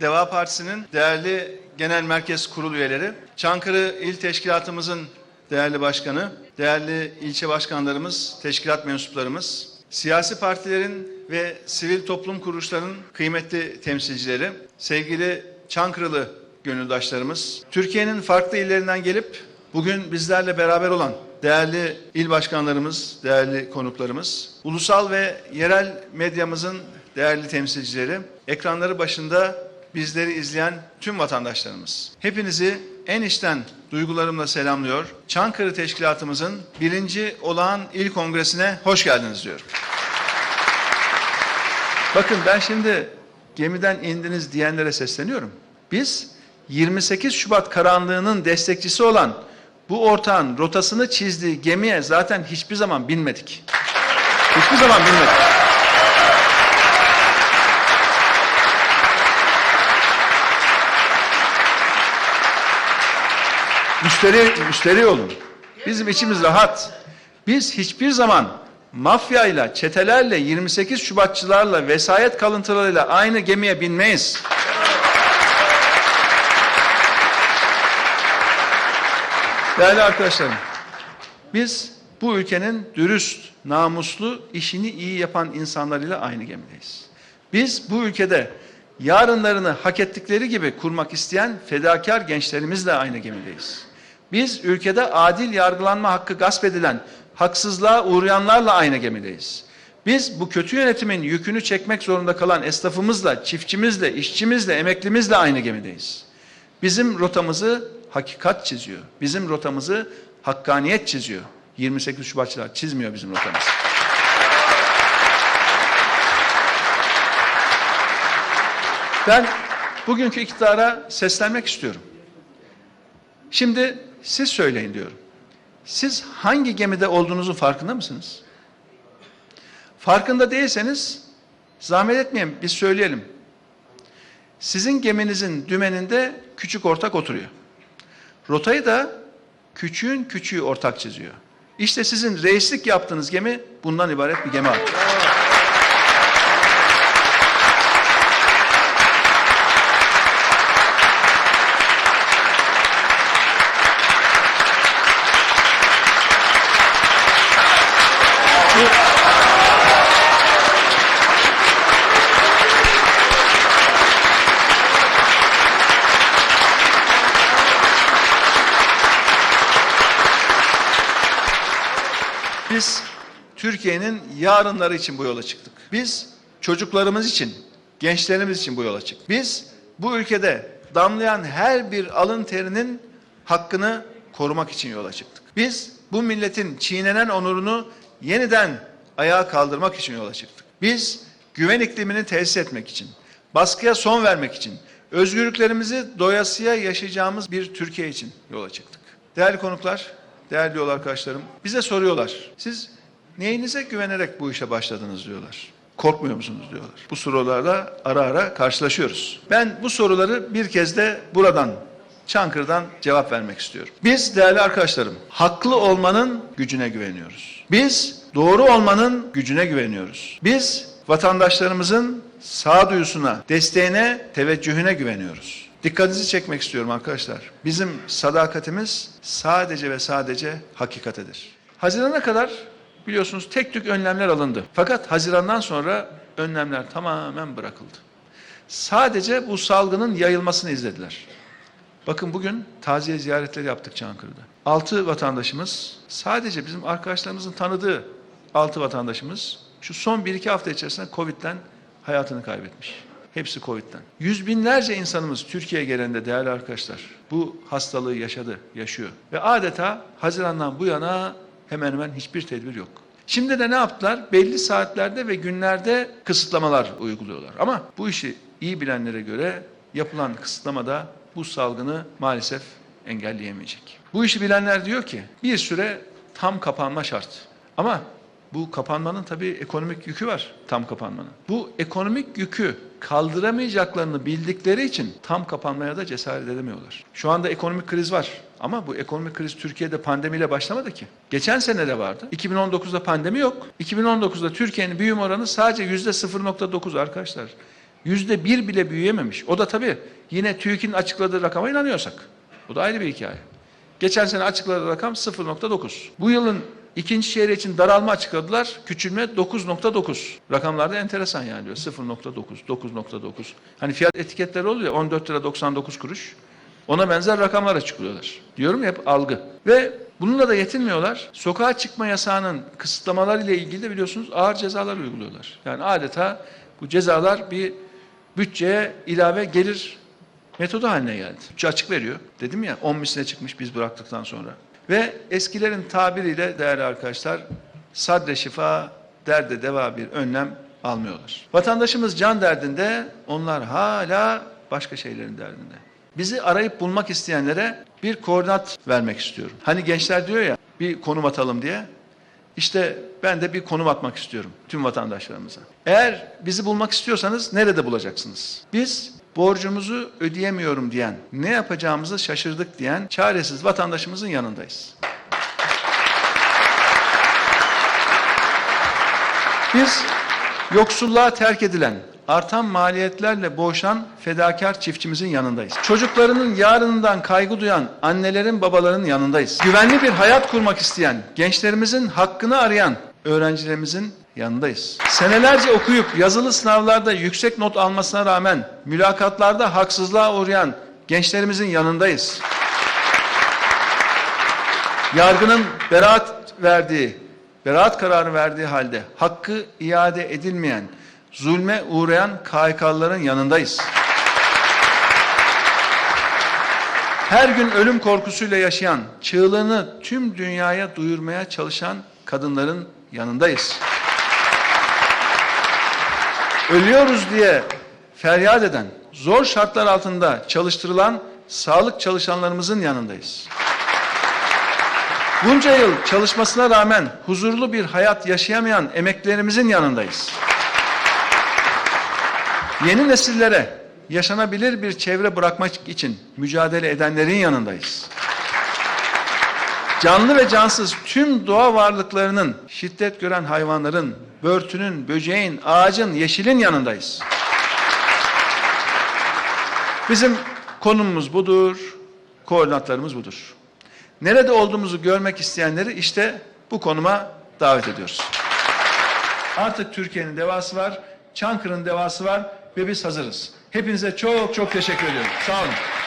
Deva Partisi'nin değerli genel merkez kurul üyeleri, Çankırı İl Teşkilatımızın değerli başkanı, değerli ilçe başkanlarımız, teşkilat mensuplarımız, siyasi partilerin ve sivil toplum kuruluşlarının kıymetli temsilcileri, sevgili Çankırılı gönüldaşlarımız, Türkiye'nin farklı illerinden gelip bugün bizlerle beraber olan değerli il başkanlarımız, değerli konuklarımız, ulusal ve yerel medyamızın değerli temsilcileri, ekranları başında bizleri izleyen tüm vatandaşlarımız. Hepinizi en içten duygularımla selamlıyor. Çankırı Teşkilatımızın birinci olağan il kongresine hoş geldiniz diyorum. Bakın ben şimdi gemiden indiniz diyenlere sesleniyorum. Biz 28 Şubat karanlığının destekçisi olan bu ortağın rotasını çizdiği gemiye zaten hiçbir zaman binmedik. Hiçbir zaman binmedik. Müşteri, müşteri olun. Bizim içimiz rahat. Biz hiçbir zaman mafyayla, çetelerle, 28 Şubatçılarla, vesayet kalıntılarıyla aynı gemiye binmeyiz. Değerli arkadaşlarım, biz bu ülkenin dürüst, namuslu, işini iyi yapan insanlarıyla aynı gemideyiz. Biz bu ülkede yarınlarını hak ettikleri gibi kurmak isteyen fedakar gençlerimizle aynı gemideyiz. Biz ülkede adil yargılanma hakkı gasp edilen, haksızlığa uğrayanlarla aynı gemideyiz. Biz bu kötü yönetimin yükünü çekmek zorunda kalan esnafımızla, çiftçimizle, işçimizle, emeklimizle aynı gemideyiz. Bizim rotamızı hakikat çiziyor. Bizim rotamızı hakkaniyet çiziyor. 28 Şubatçılar çizmiyor bizim rotamızı. Ben bugünkü iktidara seslenmek istiyorum. Şimdi siz söyleyin diyorum. Siz hangi gemide olduğunuzun farkında mısınız? Farkında değilseniz zahmet etmeyin biz söyleyelim. Sizin geminizin dümeninde küçük ortak oturuyor. Rotayı da küçüğün küçüğü ortak çiziyor. İşte sizin reislik yaptığınız gemi bundan ibaret bir gemi artık. Biz Türkiye'nin yarınları için bu yola çıktık. Biz çocuklarımız için, gençlerimiz için bu yola çıktık. Biz bu ülkede damlayan her bir alın terinin hakkını korumak için yola çıktık. Biz bu milletin çiğnenen onurunu yeniden ayağa kaldırmak için yola çıktık. Biz güven iklimini tesis etmek için, baskıya son vermek için, özgürlüklerimizi doyasıya yaşayacağımız bir Türkiye için yola çıktık. Değerli konuklar, değerli yol arkadaşlarım, bize soruyorlar. Siz neyinize güvenerek bu işe başladınız diyorlar. Korkmuyor musunuz diyorlar. Bu sorularla ara ara karşılaşıyoruz. Ben bu soruları bir kez de buradan Çankırı'dan cevap vermek istiyorum. Biz değerli arkadaşlarım, haklı olmanın gücüne güveniyoruz. Biz doğru olmanın gücüne güveniyoruz. Biz vatandaşlarımızın sağduyusuna, desteğine, teveccühüne güveniyoruz. Dikkatinizi çekmek istiyorum arkadaşlar. Bizim sadakatimiz sadece ve sadece hakikatedir. Hazirana kadar biliyorsunuz tek tük önlemler alındı. Fakat Haziran'dan sonra önlemler tamamen bırakıldı. Sadece bu salgının yayılmasını izlediler. Bakın bugün taziye ziyaretleri yaptık Çankırı'da. Altı vatandaşımız sadece bizim arkadaşlarımızın tanıdığı altı vatandaşımız şu son bir iki hafta içerisinde Covid'den hayatını kaybetmiş. Hepsi Covid'den. Yüz binlerce insanımız Türkiye'ye gelende değerli arkadaşlar bu hastalığı yaşadı, yaşıyor. Ve adeta Haziran'dan bu yana hemen hemen hiçbir tedbir yok. Şimdi de ne yaptılar? Belli saatlerde ve günlerde kısıtlamalar uyguluyorlar. Ama bu işi iyi bilenlere göre yapılan kısıtlamada bu salgını maalesef engelleyemeyecek. Bu işi bilenler diyor ki bir süre tam kapanma şart. Ama bu kapanmanın tabii ekonomik yükü var tam kapanmanın. Bu ekonomik yükü kaldıramayacaklarını bildikleri için tam kapanmaya da cesaret edemiyorlar. Şu anda ekonomik kriz var ama bu ekonomik kriz Türkiye'de pandemiyle başlamadı ki. Geçen sene de vardı. 2019'da pandemi yok. 2019'da Türkiye'nin büyüme oranı sadece %0.9 arkadaşlar. Yüzde bir bile büyüyememiş. O da tabii yine TÜİK'in açıkladığı rakama inanıyorsak. Bu da ayrı bir hikaye. Geçen sene açıkladığı rakam 0.9. Bu yılın ikinci çeyreği için daralma açıkladılar. Küçülme 9.9. Rakamlarda enteresan yani diyor. 0.9, 9.9. Hani fiyat etiketleri oluyor 14 lira 99 kuruş. Ona benzer rakamlar açıklıyorlar. Diyorum ya hep algı. Ve bununla da yetinmiyorlar. Sokağa çıkma yasağının kısıtlamaları ile ilgili de biliyorsunuz ağır cezalar uyguluyorlar. Yani adeta bu cezalar bir bütçeye ilave gelir metodu haline geldi. Bütçe açık veriyor. Dedim ya 10 misline çıkmış biz bıraktıktan sonra. Ve eskilerin tabiriyle değerli arkadaşlar sadre şifa derde deva bir önlem almıyorlar. Vatandaşımız can derdinde onlar hala başka şeylerin derdinde. Bizi arayıp bulmak isteyenlere bir koordinat vermek istiyorum. Hani gençler diyor ya bir konum atalım diye. İşte ben de bir konum atmak istiyorum tüm vatandaşlarımıza. Eğer bizi bulmak istiyorsanız nerede bulacaksınız? Biz borcumuzu ödeyemiyorum diyen, ne yapacağımızı şaşırdık diyen çaresiz vatandaşımızın yanındayız. Biz yoksulluğa terk edilen, artan maliyetlerle boğuşan fedakar çiftçimizin yanındayız. Çocuklarının yarınından kaygı duyan annelerin babaların yanındayız. Güvenli bir hayat kurmak isteyen, gençlerimizin hakkını arayan öğrencilerimizin yanındayız. Senelerce okuyup yazılı sınavlarda yüksek not almasına rağmen mülakatlarda haksızlığa uğrayan gençlerimizin yanındayız. Yargının beraat verdiği, beraat kararı verdiği halde hakkı iade edilmeyen, zulme uğrayan KHK'lıların yanındayız. Her gün ölüm korkusuyla yaşayan, çığlığını tüm dünyaya duyurmaya çalışan kadınların yanındayız. Ölüyoruz diye feryat eden, zor şartlar altında çalıştırılan sağlık çalışanlarımızın yanındayız. Bunca yıl çalışmasına rağmen huzurlu bir hayat yaşayamayan emeklerimizin yanındayız. Yeni nesillere yaşanabilir bir çevre bırakmak için mücadele edenlerin yanındayız. Canlı ve cansız tüm doğa varlıklarının, şiddet gören hayvanların, börtünün, böceğin, ağacın, yeşilin yanındayız. Bizim konumumuz budur, koordinatlarımız budur. Nerede olduğumuzu görmek isteyenleri işte bu konuma davet ediyoruz. Artık Türkiye'nin devası var, Çankırı'nın devası var ve biz hazırız. Hepinize çok çok teşekkür ediyorum. Sağ olun.